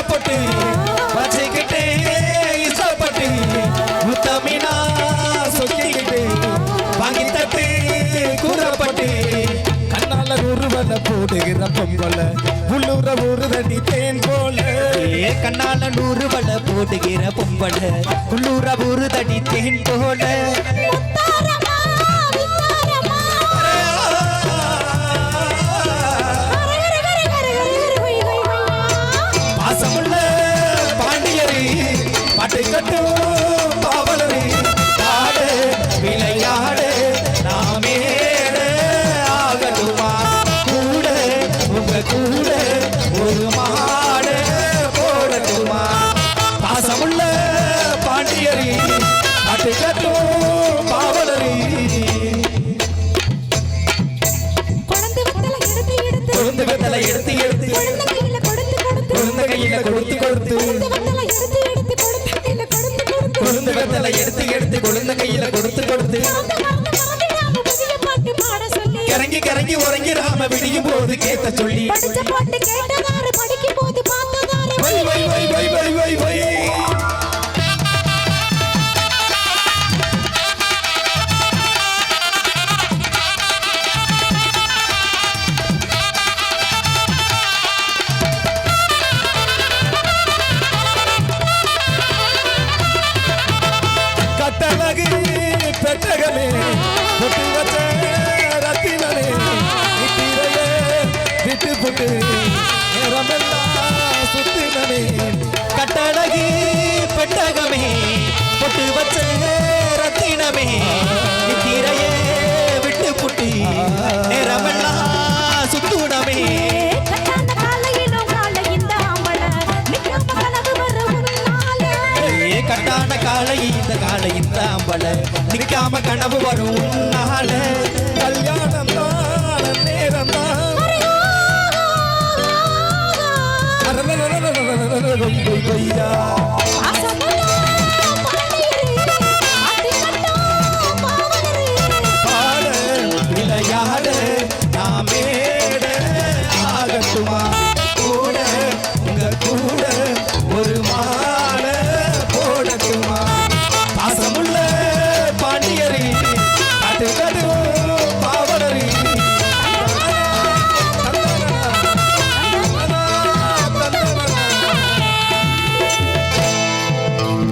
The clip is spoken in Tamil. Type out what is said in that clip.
கஷ்டப்பட்டு பச்சைக்கிட்டே இஷ்டப்பட்டு முத்தமினா சொக்கிக்கிட்டு வாங்கி தட்டு கூறப்பட்டு. கண்ணால உருவல போடுகிற பொங்கல உள்ளூர உருதடி தேன் போல. கண்ணால நூறு வள போடுகிற பொம்பள உள்ளூர உருதடி தேன் போல. எடுத்து எடுத்து குழந்தை கையில கொடுத்து கொடுத்து. எடுத்து எடுத்து குழந்தை கையில கொடுத்து கொடுத்து. கரங்கி கரங்கி உறங்கி ராம விடியும் போது கேட்ட சொல்லி. சிறுவச்சே ரத்தினமே திரையே விட்டு புட்டி. நிறமெல்லாம் சுத்துடமே கட்டான காலை இந்த காலை இந்த அம்பல. நிக்காம கனவு வரும் நாள கல்யாணம் தான் நேரம் தான் கொய்யா